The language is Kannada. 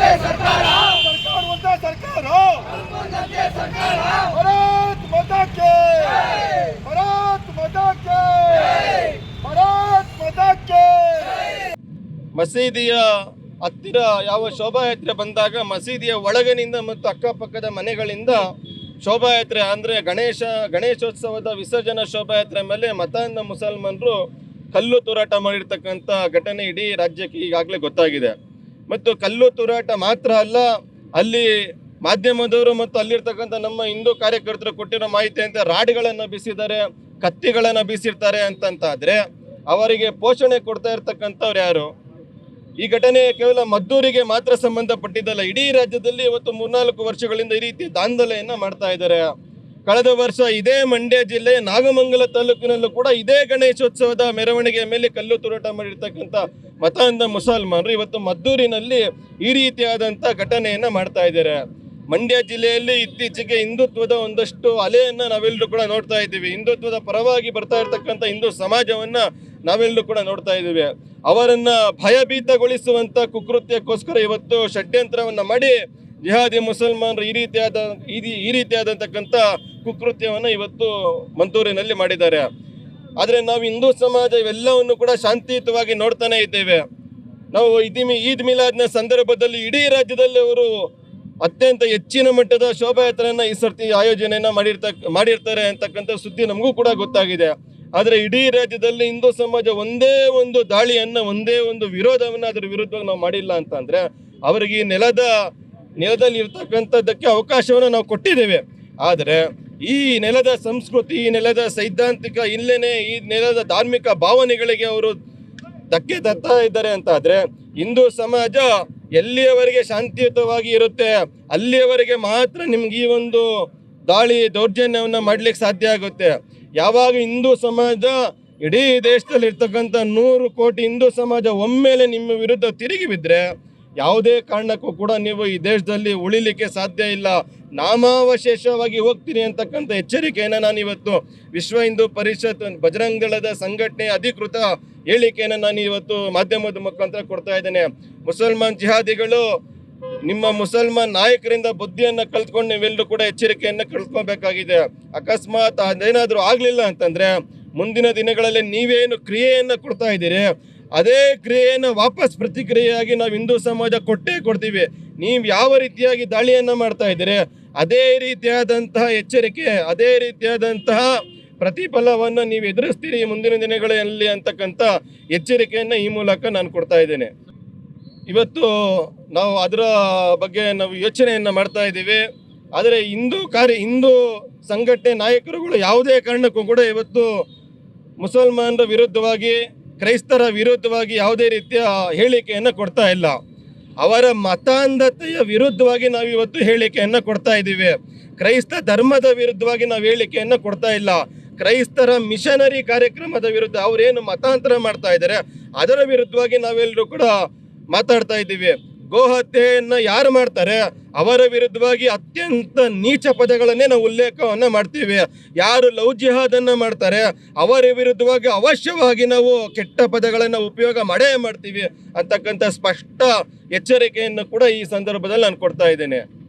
ಸರ್ಕಾರ. ಒಂದೇ ಸರ್ಕಾರ. ಭಾರತ್ ಭಾರತ್ ಮಾತಾ ಕೆ ಭಾರತ್ ಮಾತಾ ಕೆ ಮಸೀದಿಯ ಹತ್ತಿರ ಯಾವ ಶೋಭಾಯಾತ್ರೆ ಬಂದಾಗ ಮಸೀದಿಯ ಒಳಗಿನಿಂದ ಮತ್ತು ಅಕ್ಕಪಕ್ಕದ ಮನೆಗಳಿಂದ ಶೋಭಾಯಾತ್ರೆ ಅಂದರೆ ಗಣೇಶ ಗಣೇಶೋತ್ಸವದ ವಿಸರ್ಜನಾ ಶೋಭಾಯಾತ್ರೆ ಮೇಲೆ ಮತಾಂಧ ಮುಸಲ್ಮಾನರು ಕಲ್ಲು ತೂರಾಟ ಮಾಡಿರ್ತಕ್ಕಂಥ ಘಟನೆ ಇಡೀ ರಾಜ್ಯಕ್ಕೆ ಈಗಾಗಲೇ ಗೊತ್ತಾಗಿದೆ. ಮತ್ತು ಕಲ್ಲು ತೂರಾಟ ಮಾತ್ರ ಅಲ್ಲ, ಅಲ್ಲಿ ಮಾಧ್ಯಮದವರು ಮತ್ತು ಅಲ್ಲಿರ್ತಕ್ಕಂಥ ನಮ್ಮ ಹಿಂದೂ ಕಾರ್ಯಕರ್ತರು ಕೊಟ್ಟಿರೋ ಮಾಹಿತಿ ಅಂತ ರಾಡ್ಗಳನ್ನು ಬೀಸಿದ್ದಾರೆ, ಕತ್ತಿಗಳನ್ನು ಬೀಸಿರ್ತಾರೆ ಅಂತಂತಾದರೆ ಅವರಿಗೆ ಪೋಷಣೆ ಕೊಡ್ತಾ ಇರ್ತಕ್ಕಂಥವ್ರು ಯಾರು? ಈ ಘಟನೆ ಕೇವಲ ಮದ್ದೂರಿಗೆ ಮಾತ್ರ ಸಂಬಂಧಪಟ್ಟಿದ್ದಲ್ಲ, ಇಡೀ ರಾಜ್ಯದಲ್ಲಿ ಇವತ್ತು ಮೂರ್ನಾಲ್ಕು ವರ್ಷಗಳಿಂದ ಈ ರೀತಿ ದಾಂಧಲೆಯನ್ನು ಮಾಡ್ತಾ ಇದ್ದಾರೆ. ಕಳೆದ ವರ್ಷ ಇದೇ ಮಂಡ್ಯ ಜಿಲ್ಲೆ ನಾಗಮಂಗಲ ತಾಲೂಕಿನಲ್ಲೂ ಕೂಡ ಇದೇ ಗಣೇಶೋತ್ಸವದ ಮೆರವಣಿಗೆಯ ಮೇಲೆ ಕಲ್ಲು ತೂರಾಟ ಮಾಡಿರ್ತಕ್ಕಂಥ ಮತಾಂಧ ಮುಸಲ್ಮಾನರು ಇವತ್ತು ಮದ್ದೂರಿನಲ್ಲಿ ಈ ರೀತಿಯಾದಂಥ ಘಟನೆಯನ್ನು ಮಾಡ್ತಾ ಇದ್ದಾರೆ. ಮಂಡ್ಯ ಜಿಲ್ಲೆಯಲ್ಲಿ ಇತ್ತೀಚೆಗೆ ಹಿಂದುತ್ವದ ಒಂದಷ್ಟು ಅಲೆಯನ್ನು ನಾವೆಲ್ಲರೂ ಕೂಡ ನೋಡ್ತಾ ಇದ್ದೀವಿ. ಹಿಂದುತ್ವದ ಪರವಾಗಿ ಬರ್ತಾ ಇರ್ತಕ್ಕಂಥ ಹಿಂದೂ ಸಮಾಜವನ್ನ ನಾವೆಲ್ಲರೂ ಕೂಡ ನೋಡ್ತಾ ಇದ್ದೀವಿ. ಅವರನ್ನು ಭಯಭೀತಗೊಳಿಸುವಂತ ಕುಕೃತ್ಯಕ್ಕೋಸ್ಕರ ಇವತ್ತು ಷಡ್ಯಂತ್ರವನ್ನ ಮಾಡಿ ಜಿಹಾದಿ ಮುಸಲ್ಮಾನರು ಈ ರೀತಿಯಾದ, ಈ ರೀತಿಯಾದಂತಕ್ಕಂಥ ಕುಕೃತ್ಯವನ್ನು ಇವತ್ತು ಮಂತೂರಿನಲ್ಲಿ ಮಾಡಿದ್ದಾರೆ. ಆದರೆ ನಾವು ಹಿಂದೂ ಸಮಾಜ ಇವೆಲ್ಲವನ್ನು ಕೂಡ ಶಾಂತಿಯುತವಾಗಿ ನೋಡ್ತಾನೆ ಇದ್ದೇವೆ. ನಾವು ಇದಿಮಿ ಈದ್ ಮಿಲಾದ್ನ ಸಂದರ್ಭದಲ್ಲಿ ಇಡೀ ರಾಜ್ಯದಲ್ಲಿ ಅವರು ಅತ್ಯಂತ ಹೆಚ್ಚಿನ ಮಟ್ಟದ ಶೋಭಾಯಾತ್ರೆಯನ್ನು ಈ ಸರ್ತಿ ಆಯೋಜನೆಯನ್ನು ಮಾಡಿರ್ತ, ಮಾಡಿರ್ತಾರೆ ಅಂತಕ್ಕಂಥ ಸುದ್ದಿ ನಮಗೂ ಕೂಡ ಗೊತ್ತಾಗಿದೆ. ಆದರೆ ಇಡೀ ರಾಜ್ಯದಲ್ಲಿ ಹಿಂದೂ ಸಮಾಜ ಒಂದೇ ಒಂದು ದಾಳಿಯನ್ನ, ಒಂದೇ ಒಂದು ವಿರೋಧವನ್ನ ಅದರ ವಿರುದ್ಧವಾಗಿ ನಾವು ಮಾಡಿಲ್ಲ ಅಂತಂದರೆ, ಅವರಿಗೆ ಈ ನೆಲದ ನೆಲದಲ್ಲಿ ಇರ್ತಕ್ಕಂಥದ್ದಕ್ಕೆ ಅವಕಾಶವನ್ನು ನಾವು ಕೊಟ್ಟಿದ್ದೇವೆ. ಆದರೆ ಈ ನೆಲದ ಸಂಸ್ಕೃತಿ, ಈ ನೆಲದ ಸೈದ್ಧಾಂತಿಕ ಇಲ್ಲೇನೆ ಈ ನೆಲದ ಧಾರ್ಮಿಕ ಭಾವನೆಗಳಿಗೆ ಅವರು ಧಕ್ಕೆ ತರ್ತಾ ಇದ್ದಾರೆ ಅಂತ ಆದ್ರೆ ಹಿಂದೂ ಸಮಾಜ ಎಲ್ಲಿಯವರೆಗೆ ಶಾಂತಿಯುತವಾಗಿ ಇರುತ್ತೆ, ಅಲ್ಲಿಯವರೆಗೆ ಮಾತ್ರ ನಿಮ್ಗೆ ಈ ಒಂದು ದಾಳಿ ದೌರ್ಜನ್ಯವನ್ನು ಮಾಡ್ಲಿಕ್ಕೆ ಸಾಧ್ಯ ಆಗುತ್ತೆ. ಯಾವಾಗ ಹಿಂದೂ ಸಮಾಜ ಇಡೀ ದೇಶದಲ್ಲಿ ಇರ್ತಕ್ಕಂಥ ನೂರು ಕೋಟಿ ಹಿಂದೂ ಸಮಾಜ ಒಮ್ಮೆಲೆ ನಿಮ್ಮ ವಿರುದ್ಧ ತಿರುಗಿ ಬಿದ್ರೆ ಯಾವುದೇ ಕಾರಣಕ್ಕೂ ಕೂಡ ನೀವು ಈ ದೇಶದಲ್ಲಿ ಉಳಿಲಿಕ್ಕೆ ಸಾಧ್ಯ ಇಲ್ಲ. ನಾಮಾವಶೇಷವಾಗಿ ಹೋಗ್ತೀನಿ ಅಂತಕ್ಕಂಥ ಎಚ್ಚರಿಕೆಯನ್ನು ನಾನು ಇವತ್ತು ವಿಶ್ವ ಹಿಂದೂ ಪರಿಷತ್ ಬಜರಂಗ ದಳದ ಸಂಘಟನೆ ಅಧಿಕೃತ ಹೇಳಿಕೆಯನ್ನು ನಾನು ಇವತ್ತು ಮಾಧ್ಯಮದ ಮುಖಾಂತರ ಕೊಡ್ತಾ ಇದ್ದೇನೆ. ಮುಸಲ್ಮಾನ್ ಜಿಹಾದಿಗಳು ನಿಮ್ಮ ಮುಸಲ್ಮಾನ್ ನಾಯಕರಿಂದ ಬುದ್ಧಿಯನ್ನು ಕಲ್ತ್ಕೊಂಡು ನೀವೆಲ್ಲರೂ ಕೂಡ ಎಚ್ಚರಿಕೆಯನ್ನು ಕಳ್ಕೊಬೇಕಾಗಿದೆ ಅಕಸ್ಮಾತ್ ಅದೇನಾದರೂ ಆಗಲಿಲ್ಲ ಅಂತಂದರೆ ಮುಂದಿನ ದಿನಗಳಲ್ಲಿ ನೀವೇನು ಕ್ರಿಯೆಯನ್ನು ಕೊಡ್ತಾ ಇದ್ದೀರಿ? ಅದೇ ಕ್ರಿಯೆಯನ್ನು ವಾಪಸ್ ಪ್ರತಿಕ್ರಿಯೆಯಾಗಿ ನಾವು ಹಿಂದೂ ಸಮಾಜ ಕೊಟ್ಟೇ ಕೊಡ್ತೀವಿ. ನೀವು ಯಾವ ರೀತಿಯಾಗಿ ದಾಳಿಯನ್ನು ಮಾಡ್ತಾ ಇದ್ದೀರಿ, ಅದೇ ರೀತಿಯಾದಂತಹ ಎಚ್ಚರಿಕೆ, ಅದೇ ರೀತಿಯಾದಂತಹ ಪ್ರತಿಫಲವನ್ನು ನೀವು ಎದುರಿಸ್ತೀರಿ ಮುಂದಿನ ದಿನಗಳಲ್ಲಿ ಅಂತಕ್ಕಂಥ ಎಚ್ಚರಿಕೆಯನ್ನು ಈ ಮೂಲಕ ನಾನು ಕೊಡ್ತಾ ಇದ್ದೇನೆ. ಇವತ್ತು ನಾವು ಅದರ ಬಗ್ಗೆ ನಾವು ಯೋಚನೆಯನ್ನು ಮಾಡ್ತಾ ಇದ್ದೀವಿ. ಆದರೆ ಹಿಂದೂ ಕಾರ್ಯ, ಹಿಂದೂ ಸಂಘಟನೆ ನಾಯಕರುಗಳು ಯಾವುದೇ ಕಾರಣಕ್ಕೂ ಕೂಡ ಇವತ್ತು ಮುಸಲ್ಮಾನರ ವಿರುದ್ಧವಾಗಿ ಕ್ರೈಸ್ತರ ವಿರುದ್ಧವಾಗಿ ಯಾವುದೇ ರೀತಿಯ ಹೇಳಿಕೆಯನ್ನು ಕೊಡ್ತಾ ಇಲ್ಲ. ಅವರ ಮತಾಂಧತೆಯ ವಿರುದ್ಧವಾಗಿ ನಾವು ಇವತ್ತು ಹೇಳಿಕೆಯನ್ನು ಕೊಡ್ತಾ ಇದ್ದೀವಿ. ಕ್ರೈಸ್ತ ಧರ್ಮದ ವಿರುದ್ಧವಾಗಿ ನಾವು ಹೇಳಿಕೆಯನ್ನು ಕೊಡ್ತಾ ಇಲ್ಲ. ಕ್ರೈಸ್ತರ ಮಿಷನರಿ ಕಾರ್ಯಕ್ರಮದ ವಿರುದ್ಧ ಅವರೇನು ಮತಾಂತರ ಮಾಡ್ತಾ ಇದ್ದಾರೆ, ಅದರ ವಿರುದ್ಧವಾಗಿ ನಾವೆಲ್ಲರೂ ಕೂಡ ಮಾತಾಡ್ತಾ ಇದ್ದೀವಿ. ಗೋಹತ್ಯೆಯನ್ನು ಯಾರು ಮಾಡ್ತಾರೆ? ಅವರ ವಿರುದ್ಧವಾಗಿ ಅತ್ಯಂತ ನೀಚ ಪದಗಳನ್ನೇ ನಾವು ಉಲ್ಲೇಖವನ್ನ ಮಾಡ್ತೀವಿ. ಯಾರು ಲವ್ ಜಿಹಾದನ್ನು ಮಾಡ್ತಾರೆ, ಅವರ ವಿರುದ್ಧವಾಗಿ ಅವಶ್ಯವಾಗಿ ನಾವು ಕೆಟ್ಟ ಪದಗಳನ್ನ ಉಪಯೋಗ ಮಾಡೇ ಮಾಡ್ತೀವಿ ಅಂತಕ್ಕಂಥ ಸ್ಪಷ್ಟ ಎಚ್ಚರಿಕೆಯನ್ನು ಕೂಡ ಈ ಸಂದರ್ಭದಲ್ಲಿ ನಾನು ಕೊಡ್ತಾ ಇದ್ದೇನೆ.